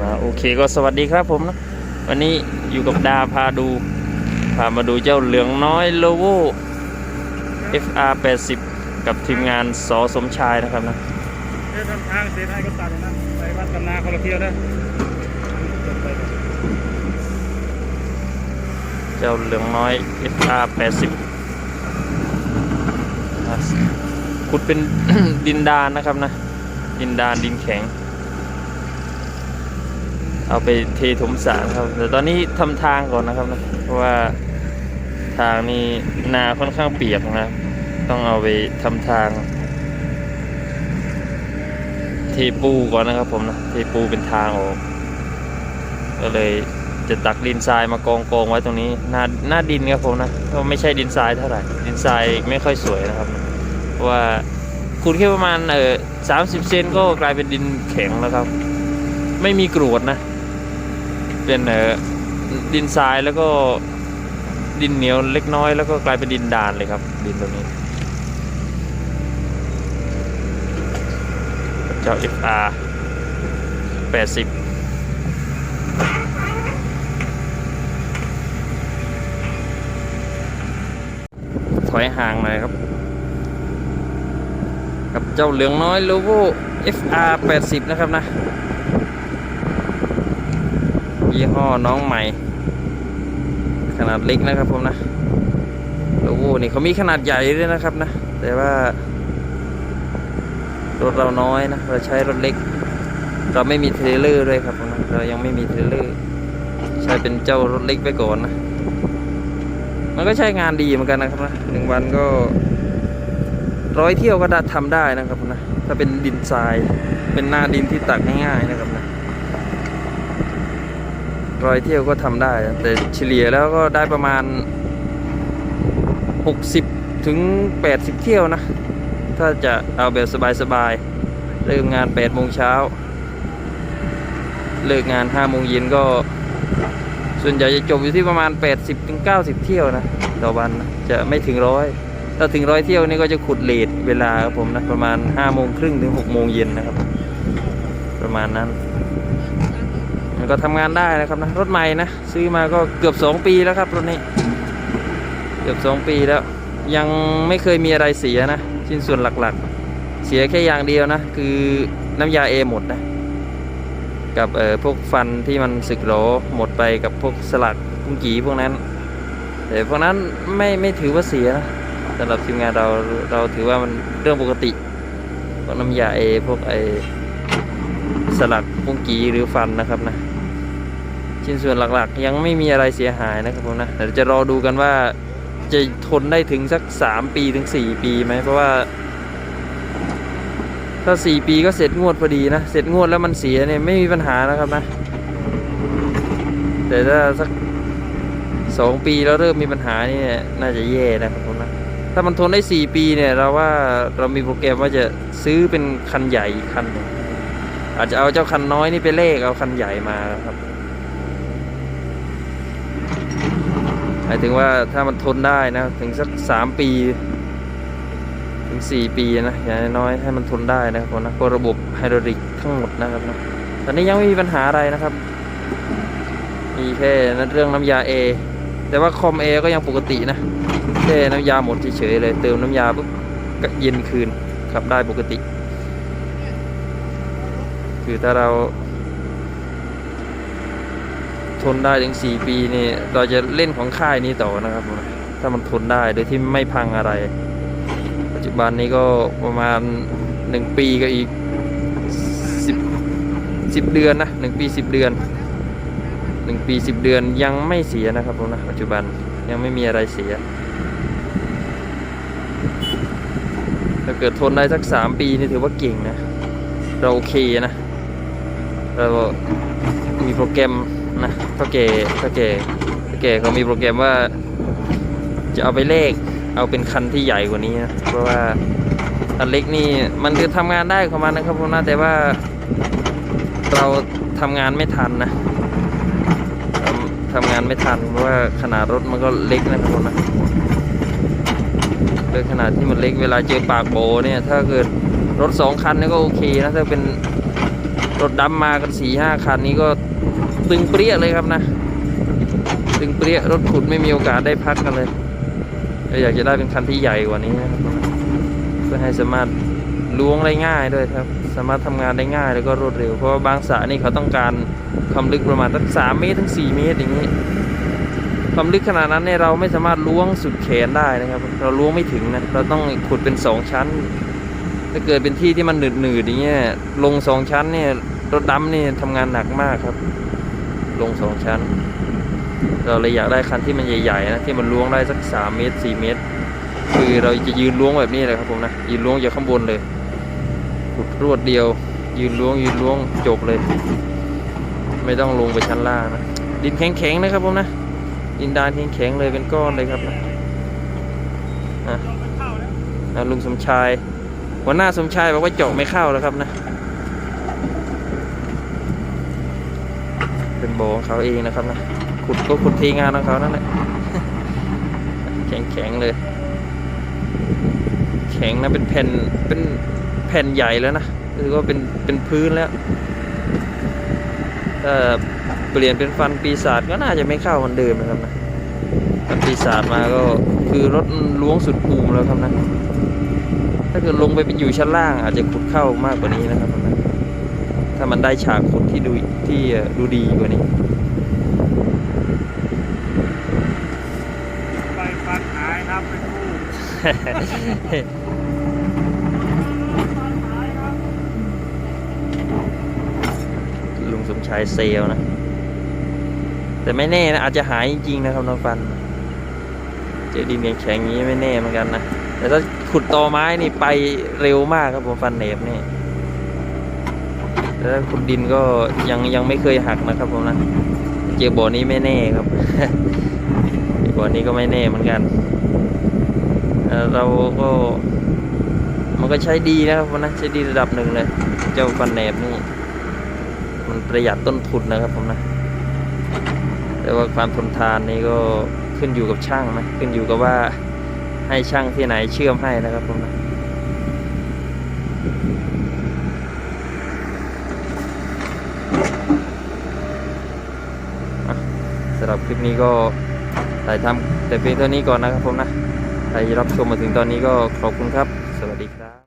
มาโอเคก็สวัสดีครับผมนะวันนี้อยู่กับดาพาดู พามาดูเจ้าเหลืองน้อยโลโว FR 80กับทีมงานสอสมชายนะครับนะเดินทางเสียให้ก็ตัดอย่างนั้นไปวัดกำนาคนละเที่ยวนะเจ้าเหลืองน้อย FR 80นะขุดเป็นดินดานนะครับนะ ดินดานดินแข็ง เอาไปเทถมสารครับแต่ตอนนี้ทำทางก่อนนะครับนะเพราะว่าทางนี้นาค่อนข้างเปียกนะต้องเอาไปทำทาง เทปูก่อนนะครับผมนะเทปูเป็นทางออกก็เลยจะตักดินทรายมากองกองไว้ตรงนี้หน้าหน้าดินครับผมนะก็ไม่ใช่ดินทรายเท่าไหร่ดินทรายไม่ค่อยสวยนะครับนะเพราะว่าขุดแค่ประมาณเออสามสิบเซนก็กลายเป็นดินแข็งแล้วครับ ไม่มีกรวดนะ เป็นเออดินทรายแล้วก็ดินเหนียวเล็กน้อย แล้วก็กลายเป็นดินดานเลยครับ ดินตรงนี้เจ้า FR 80ถอยห่างหน่อยครับ กับเจ้าเหลืองน้อย l o v o FR 80 นะครับนะ ยี่ห้อน้องใหม่ ขนาดเล็กนะครับผมนะ l o v o นี่เขามีขนาดใหญ่ด้วยนะครับนะ แต่ว่ารถเราน้อยนะเราใช้รถเล็ก เราไม่มีเทรลเลอร์ด้วยครับผมนะเรายังไม่มีเทรลเลอร์ใช้เป็นเจ้ารถเล็กไปก่อนนะมันก็ใช้งานดีเหมือนกันนะครับนะหนึ่งวันก็ร้อยเที่ยวก็ได้ทำได้นะครับนะถ้าเป็นดินทรายเป็นหน้าดินที่ตักง่ายๆนะครับนะ ร้อยเที่ยวก็ทำได้ แต่เฉลี่ยแล้วก็ได้ประมาณ 60 ถึง 80 เที่ยวนะ ถ้าจะเอาแบบสบายๆ เริ่มงาน8โมงเช้า เลิกงาน5โมงเย็นก็ ส่วนใหญ่จะจบอยู่ที่ประมาณ 80 ถึง 90 เที่ยวนะ ต่อวันนะจะไม่ถึงร้อยถ้าถึงร้อยเที่ยวนี่ก็จะขุดเลทเวลาครับผมนะ ประมาณ5โมงครึ่งถึง6โมงเย็นนะครับ ประมาณนั้นมัน ก็ทำงานได้นะครับนะรถใหม่นะซื้อมาก็เกือบ 2 ปีแล้วครับรถนี้ เกือบ 2 ปีแล้ว ยังไม่เคยมีอะไรเสียนะชิ้นส่วนหลักๆ เสียแค่อย่างเดียวนะ คือน้ำยาเอหมดนะกับเอ่อพวกฟันที่มันสึกหรอหมดไปกับพวกสลักพุงกีพวกนั้นแต่พวกนั้นไม่ไม่ถือว่าเสียนะสำหรับทีมงานเราเราถือว่ามันเรื่องปกติพวกน้ำยาเอพวกไอสลักพุงกีหรือฟันนะครับนะ ชิ้นส่วนหลักๆ ยังไม่มีอะไรเสียหายนะครับผมนะเดี๋ยวจะรอดูกันว่าจะทนได้ถึงสัก 3 ปีถึง 4 ปีไหมเพราะว่า ถ้า 4 ปีก็เสร็จงวดพอดีนะ เสร็จงวดแล้วมันเสียเนี่ยไม่มีปัญหานะครับนะ แต่ถ้าสัก 2 ปีแล้วเริ่มมีปัญหานี่น่าจะแย่นะครับผมนะถ้ามันทนได้ 4 ปีเนี่ยเราว่าเรามีโปรแกรมว่าจะซื้อเป็นคันใหญ่คันอาจจะเอาเจ้าคันน้อยนี่ไปเลขเอาคันใหญ่มาครับ มายถึงว่าถ้ามันทนได้นะ ถึงสักสามปี ถึงสี่ปีนะอย่างน้อยให้มันทนได้นะครับนะก็ระบบไฮดรอลิกทั้งหมดนะครับนะตอนนี้ยังไม่มีปัญหาอะไรนะครับ มีแค่เรื่องน้ำยาเอแต่ว่าคอมเอก็ยังปกตินะแค่น้ำยาหมดเฉยๆเลย เติมน้ำยาปุ๊บก็เย็นคืนขับได้ปกติ คือถ้าเรา ทนได้ถึง 4 ปีนี่เราจะเล่นของค่ายนี้ต่อนะครับ ถ้ามันทนได้โดยที่ไม่พังอะไร ปัจจุบันนี้ก็ประมาณ 1 ปีก็อีก 10 10 เดือนนะ1ปี 10 เดือน 1 ปี 10 เดือนยังไม่เสียนะครับผมนะปัจจุบันยังไม่มีอะไรเสียถ้าเกิดทนได้สัก 3 ปีนี่ถือว่าเก่งนะ เราโอเคนะ เรามีโปรแกรม นะเท่าแก่เท่าแก่เท่าแก่เขามีโปรแกรมว่า จะเอาไปเลขเอาเป็นคันที่ใหญ่กว่านี้นะเพราะว่าคันเล็กนี่มันคือทำงานได้ของมันนะครับผมนะแต่ว่าเราทำงานไม่ทันนะทำทำงานไม่ทันเพราะว่าขนาดรถมันก็เล็กนะครับผมนะโดยขนาดที่มันเล็กเวลาเจอปากโบเนี่ยถ้าเกิดรถสองคันนี่ก็โอเคนะถ้าเป็นรถดำมากันสี่ห้าคันนี้ก็ ตึงเปรี้ยเลยครับนะ ตึงเปรี้ยรถขุดไม่มีโอกาสได้พักกันเลยเราอยากจะได้เป็นคันที่ใหญ่กว่านี้นะครับเพื่อให้สามารถล้วงได้ง่ายด้วยครับ สามารถทำงานได้ง่ายแล้วก็รวดเร็ว เพราะว่าบางสระนี่เขาต้องการความลึกประมาณตั้งสามเมตรถึงสี่เมตรอย่างนี้ ความลึกขนาดนั้นเนี่ยเราไม่สามารถล้วงสุดแขนได้นะครับ เราล้วงไม่ถึงนะ เราต้องขุดเป็นสองชั้น ถ้าเกิดเป็นที่ที่มันหนืดๆอย่างเงี้ย ลงสองชั้นเนี่ยรถดำเนี่ยทำงานหนักมากครับ ลงสองชั้น เราเลยอยากได้คันที่มันใหญ่ๆนะที่มันล้วงได้สักสามเมตรสี่เมตร คือเราจะยืนล้วงแบบนี้เลยครับผมนะยืนล้วงจากข้างบนเลยขุดรวดเดียว ยืนล้วงยืนล้วงจบเลย ไม่ต้องลงไปชั้นล่างนะดินแข็งๆนะครับผมนะดินดานแข็งๆเลยเป็นก้อนเลยครับนะอะอะลุงสมชายหัวหน้าสมชายบอกว่าเจาะไม่เข้าแล้วครับนะ เป็นโบของเขาเองนะครับนะขุดก็ขุดทีงานของเขานั่นแหละแข็งๆเลย แข็งนะเป็นแผ่นเป็นแผ่นใหญ่แล้วนะคือว่าเป็นเป็นพื้นแล้วถ้าเปลี่ยนเป็นฟันปีศาจก็น่าจะไม่เข้าเหมือนเดิมนะครับนะฟันปีศาจมาก็คือรถล้วงสุดภูมิแล้วครับนะถ้าเกิดลงไปเป็นอยู่ชั้นล่างอาจจะขุดเข้ามากกว่านี้นะครับ มันได้ฉากขุดที่ดูที่ดูดีกว่านี้ไปฟันหายครับเป็นคู่ลุงสมชายเซลนะ แต่ไม่แน่นะ อาจจะหายจริงๆนะครับน้องฟัน เจอดินแข็งๆอย่างนี้ไม่แน่เหมือนกันนะ แต่ถ้าขุดตอไม้นี่ไปเร็วมากครับผมฟันเหนบนี่ แต่ถ้าขุดดินก็ยังยังไม่เคยหักนะครับผมนะเจอบ่อนี้ไม่แน่ครับบ่อนี้ก็ไม่แน่เหมือนกันเราก็มันก็ใช้ดีนะครับผมนะใช้ดีระดับหนึ่งเลย เจ้าฟันแหนบนี่มันประหยัดต้นทุนนะครับผมนะ แต่ว่าความทนทานนี่ก็ขึ้นอยู่กับช่างนะขึ้นอยู่กับว่าให้ช่างที่ไหนเชื่อมให้นะครับผมนะสำ หรับคลิปนี้ก็ถ่ายทำแต่เพียงเท่านี้ก่อนนะครับผมนะใครรับชมมาถึงตอนนี้ก็ขอบคุณครับ สวัสดีครับ